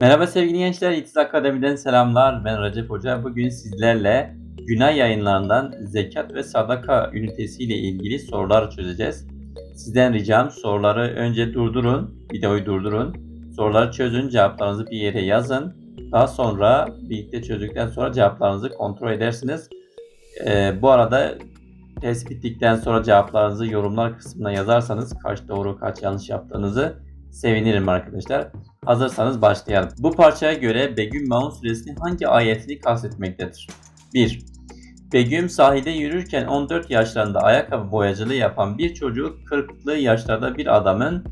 Merhaba sevgili gençler, İtiz Akademi'den selamlar. Ben Recep Hoca. Bugün sizlerle Günay yayınlarından zekat ve sadaka ünitesi ile ilgili sorular çözeceğiz. Sizden ricam soruları önce durdurun, videoyu durdurun. Soruları çözün, cevaplarınızı bir yere yazın. Daha sonra birlikte çözdükten sonra cevaplarınızı kontrol edersiniz. Ee, bu arada test bittikten sonra cevaplarınızı yorumlar kısmına yazarsanız kaç doğru kaç yanlış yaptığınızı sevinirim arkadaşlar. Hazırsanız başlayalım. Bu parçaya göre Begüm Maun suresinin hangi ayetini kastetmektedir? 1. Begüm sahilde yürürken 14 yaşlarında ayakkabı boyacılığı yapan bir çocuk 40'lı yaşlarda bir adamın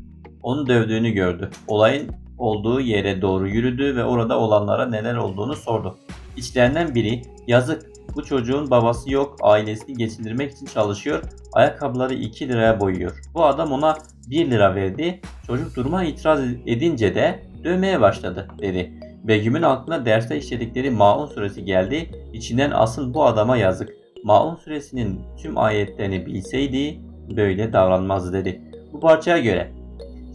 onu dövdüğünü gördü. Olayın olduğu yere doğru yürüdü ve orada olanlara neler olduğunu sordu. İçlerinden biri yazık bu çocuğun babası yok ailesini geçindirmek için çalışıyor ayakkabıları 2 liraya boyuyor. Bu adam ona 1 lira verdi çocuk duruma itiraz edince de dövmeye başladı dedi. Begüm'ün aklına derste işledikleri Maun suresi geldi. İçinden asıl bu adama yazık. Maun suresinin tüm ayetlerini bilseydi böyle davranmazdı dedi. Bu parçaya göre.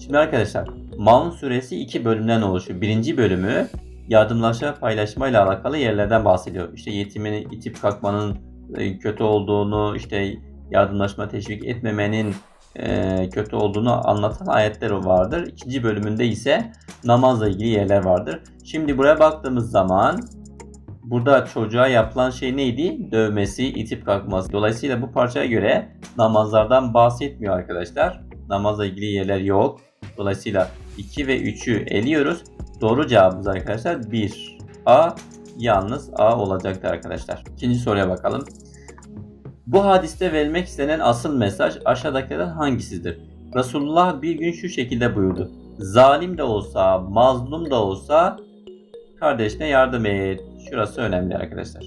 Şimdi arkadaşlar Maun suresi iki bölümden oluşuyor. Birinci bölümü yardımlaşma paylaşma ile alakalı yerlerden bahsediyor. İşte yetimin itip kalkmanın e, kötü olduğunu, işte yardımlaşma teşvik etmemenin e, kötü olduğunu anlatan ayetler vardır. İkinci bölümünde ise namazla ilgili yerler vardır. Şimdi buraya baktığımız zaman burada çocuğa yapılan şey neydi? Dövmesi, itip kalkması. Dolayısıyla bu parçaya göre namazlardan bahsetmiyor arkadaşlar. Namazla ilgili yerler yok. Dolayısıyla 2 ve 3'ü eliyoruz. Doğru cevabımız arkadaşlar 1. A yalnız A olacaktır arkadaşlar. İkinci soruya bakalım. Bu hadiste verilmek istenen asıl mesaj aşağıdakilerden hangisidir? Resulullah bir gün şu şekilde buyurdu. Zalim de olsa, mazlum da olsa kardeşine yardım et. Şurası önemli arkadaşlar.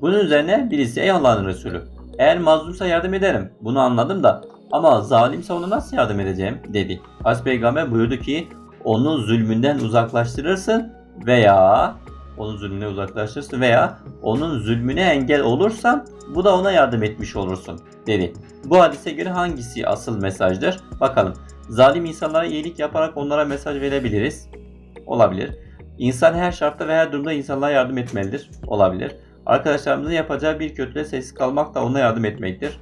Bunun üzerine birisi ey Allah'ın Resulü eğer mazlumsa yardım ederim. Bunu anladım da ama zalimse ona nasıl yardım edeceğim dedi. Has peygamber buyurdu ki onu zulmünden uzaklaştırırsın veya onun zulmüne uzaklaştırırsın veya onun zulmüne engel olursan bu da ona yardım etmiş olursun dedi. Bu hadise göre hangisi asıl mesajdır? Bakalım. Zalim insanlara iyilik yaparak onlara mesaj verebiliriz. Olabilir. İnsan her şartta ve her durumda insanlara yardım etmelidir. Olabilir. Arkadaşlarımızın yapacağı bir kötülüğe sessiz kalmak da ona yardım etmektir.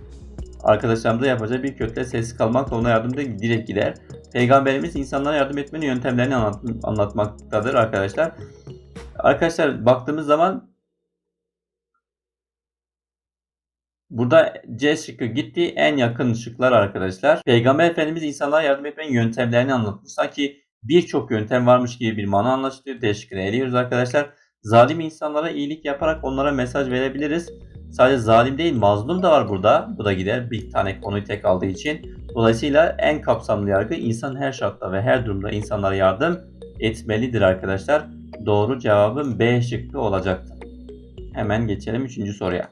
Arkadaşlarımıza yapacağı bir kötülüğe sessiz kalmak da ona yardım da direkt gider. Peygamberimiz insanlara yardım etmenin yöntemlerini anlat, anlatmaktadır arkadaşlar. Arkadaşlar baktığımız zaman Burada C şıkkı gitti. En yakın şıklar arkadaşlar. Peygamber Efendimiz insanlara yardım etmenin yöntemlerini anlatmış. Sanki birçok yöntem varmış gibi bir mana anlaşılıyor. D şıkkını eliyoruz arkadaşlar. Zalim insanlara iyilik yaparak onlara mesaj verebiliriz. Sadece zalim değil mazlum da var burada. Bu da gider bir tane konuyu tek aldığı için. Dolayısıyla en kapsamlı yargı insan her şartta ve her durumda insanlara yardım etmelidir arkadaşlar. Doğru cevabın B şıkkı olacaktır. Hemen geçelim 3. soruya.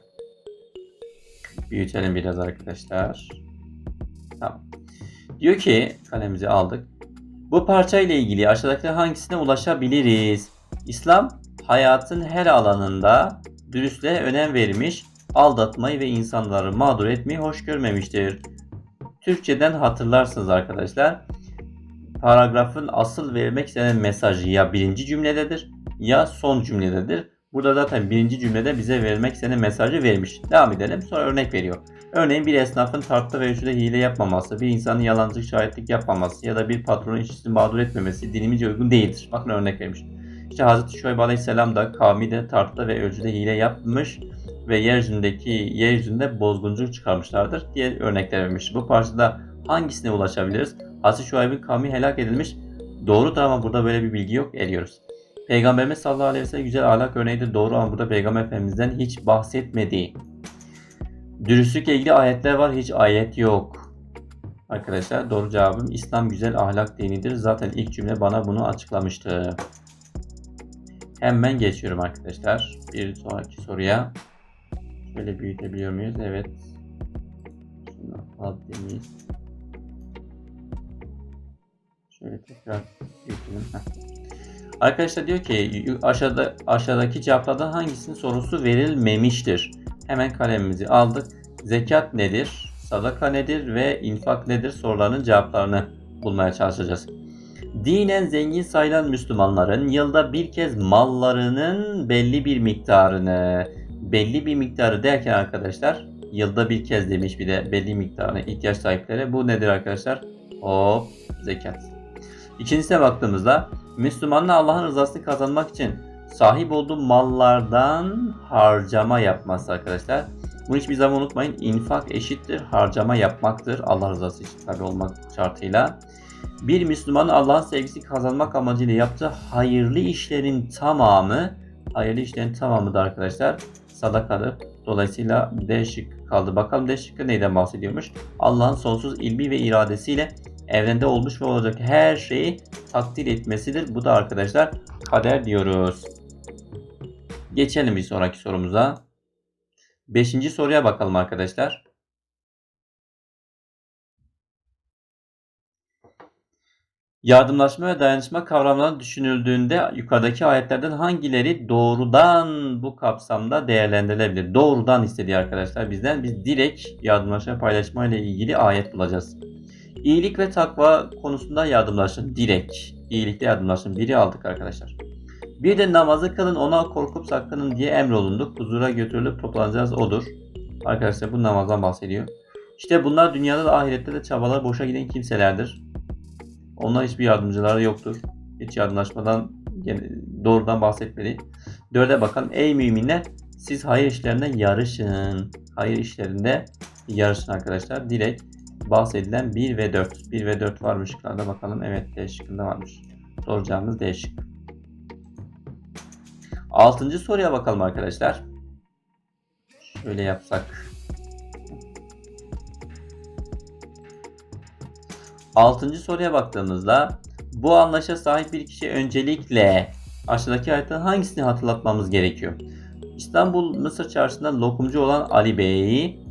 Büyütelim biraz arkadaşlar. Tamam. Diyor ki kalemizi aldık. Bu parça ile ilgili aşağıdaki hangisine ulaşabiliriz? İslam hayatın her alanında dürüstlüğe önem vermiş, aldatmayı ve insanları mağdur etmeyi hoş görmemiştir. Türkçeden hatırlarsınız arkadaşlar. Paragrafın asıl vermek istenen mesajı ya birinci cümlededir ya son cümlededir. Burada zaten birinci cümlede bize vermek istenen mesajı vermiş. Devam edelim. Sonra örnek veriyor. Örneğin bir esnafın tartta ve ölçüde hile yapmaması, bir insanın yalancı şahitlik yapmaması ya da bir patronun işçisini mağdur etmemesi dinimizce uygun değildir. Bakın örnek vermiş. İşte Hz. Şuayb Aleyhisselam da kavmi de tartta ve ölçüde hile yapmış ve yeryüzündeki yeryüzünde bozgunculuk çıkarmışlardır diye örnekler vermiş. Bu parçada hangisine ulaşabiliriz? Hz. Şuayb'in kavmi helak edilmiş. Doğrudur ama burada böyle bir bilgi yok. Eliyoruz. Peygamberimiz sallallahu aleyhi ve sellem güzel ahlak örneğidir. Doğru ama burada Peygamber Efendimiz'den hiç bahsetmediği. Dürüstlükle ilgili ayetler var. Hiç ayet yok. Arkadaşlar doğru cevabım İslam güzel ahlak dinidir. Zaten ilk cümle bana bunu açıklamıştı. Hemen geçiyorum arkadaşlar. Bir sonraki soruya. Şöyle büyütebiliyor muyuz? Evet. Şunu alabiliriz. Şöyle tekrar. Heh. Arkadaşlar diyor ki aşağıda aşağıdaki cevaplardan hangisinin sorusu verilmemiştir? Hemen kalemimizi aldık. Zekat nedir? Sadaka nedir ve infak nedir sorularının cevaplarını bulmaya çalışacağız. Dinen zengin sayılan Müslümanların yılda bir kez mallarının belli bir miktarını, belli bir miktarı derken arkadaşlar yılda bir kez demiş bir de belli miktarına ihtiyaç sahipleri. Bu nedir arkadaşlar? Hop zekat. İkincisine baktığımızda Müslümanın Allah'ın rızasını kazanmak için sahip olduğu mallardan harcama yapması arkadaşlar. Bunu hiçbir zaman unutmayın. İnfak eşittir harcama yapmaktır. Allah rızası için tabi olmak şartıyla. Bir Müslümanın Allah'ın sevgisini kazanmak amacıyla yaptığı hayırlı işlerin tamamı, hayırlı işlerin tamamı da arkadaşlar sadakadır. Dolayısıyla D şıkkı kaldı. Bakalım D şıkkı neyden bahsediyormuş? Allah'ın sonsuz ilmi ve iradesiyle evrende olmuş ve olacak her şeyi takdir etmesidir. Bu da arkadaşlar kader diyoruz. Geçelim bir sonraki sorumuza. Beşinci soruya bakalım arkadaşlar. Yardımlaşma ve dayanışma kavramları düşünüldüğünde yukarıdaki ayetlerden hangileri doğrudan bu kapsamda değerlendirilebilir? Doğrudan istediği arkadaşlar bizden. Biz direkt yardımlaşma paylaşma ile ilgili ayet bulacağız. İyilik ve takva konusunda yardımlaşın. Direkt. İyilikte yardımlaşın. Biri aldık arkadaşlar. Bir de namazı kılın ona korkup sakının diye emrolunduk. Huzura götürülüp toplanacağız odur. Arkadaşlar bu namazdan bahsediyor. İşte bunlar dünyada da ahirette de çabalar boşa giden kimselerdir. Onlar hiçbir yardımcıları yoktur. Hiç yardımlaşmadan doğrudan bahsetmedi. Dörde bakalım. Ey müminler siz hayır işlerinde yarışın. Hayır işlerinde yarışın arkadaşlar. Direkt bahsedilen 1 ve 4. 1 ve 4 varmış şıklarda bakalım. Evet D şıkkında varmış. Doğru cevabımız D şıkkı. Altıncı soruya bakalım arkadaşlar. Şöyle yapsak. Altıncı soruya baktığımızda bu anlaşa sahip bir kişi öncelikle aşağıdaki ayetten hangisini hatırlatmamız gerekiyor? İstanbul Mısır çarşısında lokumcu olan Ali Bey'i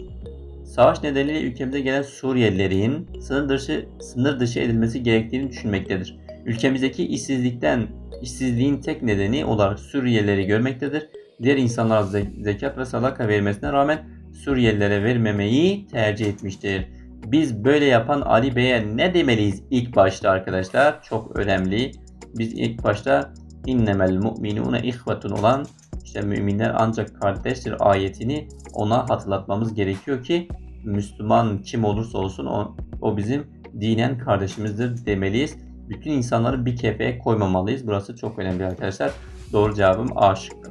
savaş nedeniyle ülkemize gelen Suriyelilerin sınır dışı, sınır dışı edilmesi gerektiğini düşünmektedir. Ülkemizdeki işsizlikten işsizliğin tek nedeni olarak Suriyelileri görmektedir. Diğer insanlara zekat ve sadaka vermesine rağmen Suriyelilere vermemeyi tercih etmiştir. Biz böyle yapan Ali Bey'e ne demeliyiz ilk başta arkadaşlar? Çok önemli. Biz ilk başta innemel mu'minune ihvetun olan işte müminler ancak kardeştir ayetini ona hatırlatmamız gerekiyor ki Müslüman kim olursa olsun o, o bizim dinen kardeşimizdir demeliyiz. Bütün insanları bir kefeye koymamalıyız. Burası çok önemli arkadaşlar. Doğru cevabım A şıkkı.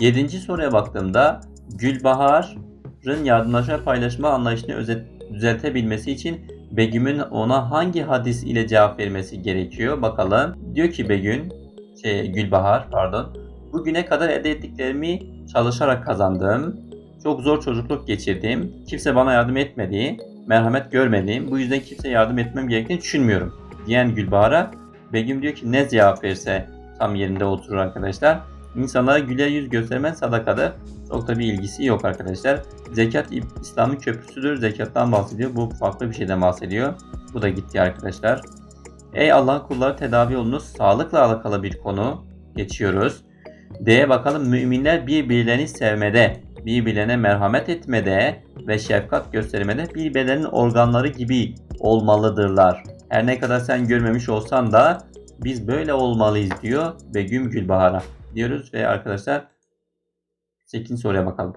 Yedinci soruya baktığımda Gülbahar'ın yardımlaşma paylaşma anlayışını özet, düzeltebilmesi için Begüm'ün ona hangi hadis ile cevap vermesi gerekiyor? Bakalım. Diyor ki Begün, şey Gülbahar pardon. Bugüne kadar elde ettiklerimi çalışarak kazandım. Çok zor çocukluk geçirdim. Kimse bana yardım etmedi. Merhamet görmediğim. Bu yüzden kimse yardım etmem gerektiğini düşünmüyorum. Diyen Gülbahar'a Begüm diyor ki ne cevap verse tam yerinde oturur arkadaşlar. İnsanlara güler yüz göstermen sadakadır. Çok da bir ilgisi yok arkadaşlar. Zekat İslam'ın köprüsüdür. Zekattan bahsediyor. Bu farklı bir şeyden bahsediyor. Bu da gitti arkadaşlar. Ey Allah'ın kulları tedavi olunuz. Sağlıkla alakalı bir konu. Geçiyoruz. D'ye bakalım. Müminler birbirlerini sevmede, birbirlerine merhamet etmede ve şefkat göstermede birbirlerinin organları gibi olmalıdırlar. Her ne kadar sen görmemiş olsan da biz böyle olmalıyız diyor Begüm Gülbahar'a diyoruz ve arkadaşlar 8. soruya bakalım.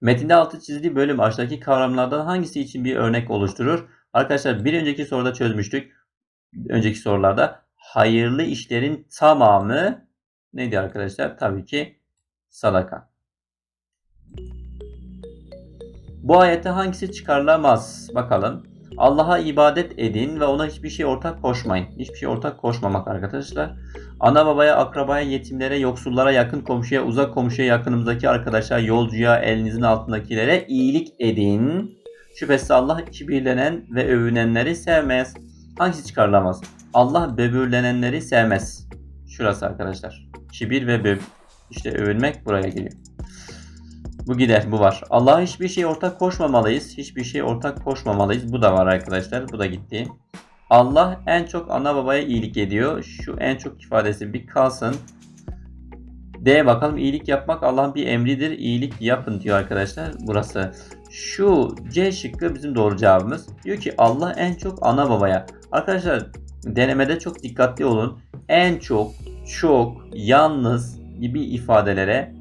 Metinde altı çizili bölüm aşağıdaki kavramlardan hangisi için bir örnek oluşturur? Arkadaşlar bir önceki soruda çözmüştük. Önceki sorularda hayırlı işlerin tamamı neydi arkadaşlar? Tabii ki sadaka. Bu ayette hangisi çıkarılamaz? Bakalım. Allah'a ibadet edin ve ona hiçbir şey ortak koşmayın. Hiçbir şey ortak koşmamak arkadaşlar. Ana babaya, akrabaya, yetimlere, yoksullara, yakın komşuya, uzak komşuya, yakınımızdaki arkadaşlar, yolcuya, elinizin altındakilere iyilik edin. Şüphesiz Allah kibirlenen ve övünenleri sevmez. Hangisi çıkarılamaz? Allah böbürlenenleri sevmez. Şurası arkadaşlar. Kibir ve böb işte övünmek buraya geliyor. Bu gider, bu var. Allah'a hiçbir şey ortak koşmamalıyız. Hiçbir şey ortak koşmamalıyız. Bu da var arkadaşlar. Bu da gitti. Allah en çok ana babaya iyilik ediyor. Şu en çok ifadesi bir kalsın. D bakalım iyilik yapmak Allah'ın bir emridir. İyilik yapın diyor arkadaşlar. Burası. Şu C şıkkı bizim doğru cevabımız. Diyor ki Allah en çok ana babaya. Arkadaşlar denemede çok dikkatli olun. En çok, çok, yalnız gibi ifadelere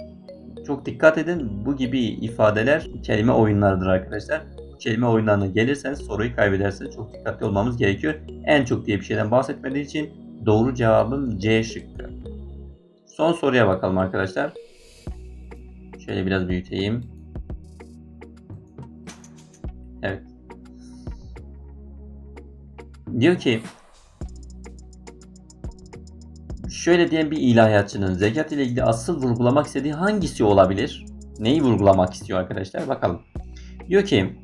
çok dikkat edin. Bu gibi ifadeler kelime oyunlarıdır arkadaşlar. Kelime oyunlarına gelirseniz soruyu kaybedersiniz. Çok dikkatli olmamız gerekiyor. En çok diye bir şeyden bahsetmediği için doğru cevabım C şıkkı. Son soruya bakalım arkadaşlar. Şöyle biraz büyüteyim. Evet. Diyor ki şöyle diyen bir ilahiyatçının zekat ile ilgili asıl vurgulamak istediği hangisi olabilir? Neyi vurgulamak istiyor arkadaşlar? Bakalım. Diyor ki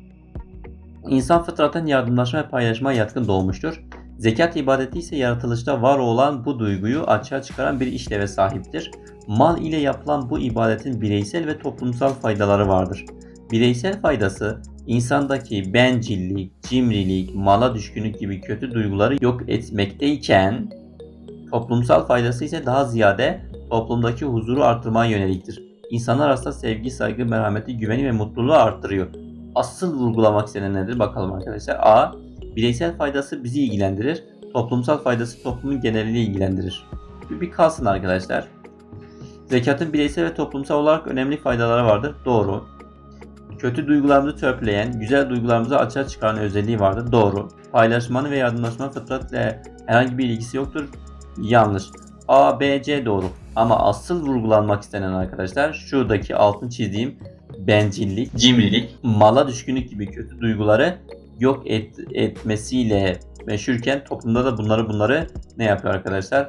insan fıtraten yardımlaşma ve paylaşma yatkın doğmuştur. Zekat ibadeti ise yaratılışta var olan bu duyguyu açığa çıkaran bir işleve sahiptir. Mal ile yapılan bu ibadetin bireysel ve toplumsal faydaları vardır. Bireysel faydası insandaki bencillik, cimrilik, mala düşkünlük gibi kötü duyguları yok etmekteyken toplumsal faydası ise daha ziyade toplumdaki huzuru arttırmaya yöneliktir. İnsanlar arasında sevgi, saygı, merhameti, güveni ve mutluluğu arttırıyor. Asıl vurgulamak istenen nedir bakalım arkadaşlar. A. Bireysel faydası bizi ilgilendirir. Toplumsal faydası toplumun genelini ilgilendirir. Bir, bir kalsın arkadaşlar. Zekatın bireysel ve toplumsal olarak önemli faydaları vardır. Doğru. Kötü duygularımızı törpüleyen, güzel duygularımızı açığa çıkaran özelliği vardır. Doğru. Paylaşmanın ve yardımlaşmanın fıtratla herhangi bir ilgisi yoktur. Yanlış. A, B, C doğru. Ama asıl vurgulanmak istenen arkadaşlar şuradaki altın çizdiğim bencillik, cimrilik, mala düşkünlük gibi kötü duyguları yok et, etmesiyle meşhurken toplumda da bunları bunları ne yapıyor arkadaşlar?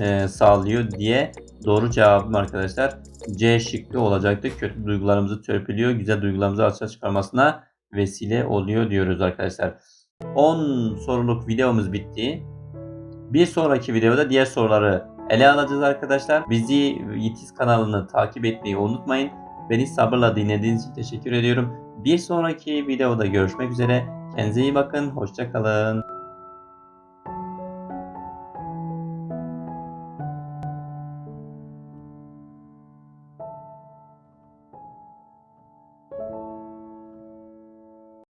Ee, sağlıyor diye doğru cevabım arkadaşlar C şıkkı olacaktı. Kötü duygularımızı törpülüyor, güzel duygularımızı açığa çıkarmasına vesile oluyor diyoruz arkadaşlar. 10 soruluk videomuz bitti. Bir sonraki videoda diğer soruları ele alacağız arkadaşlar. Bizi Yitiz kanalını takip etmeyi unutmayın. Beni sabırla dinlediğiniz için teşekkür ediyorum. Bir sonraki videoda görüşmek üzere. Kendinize iyi bakın. Hoşçakalın.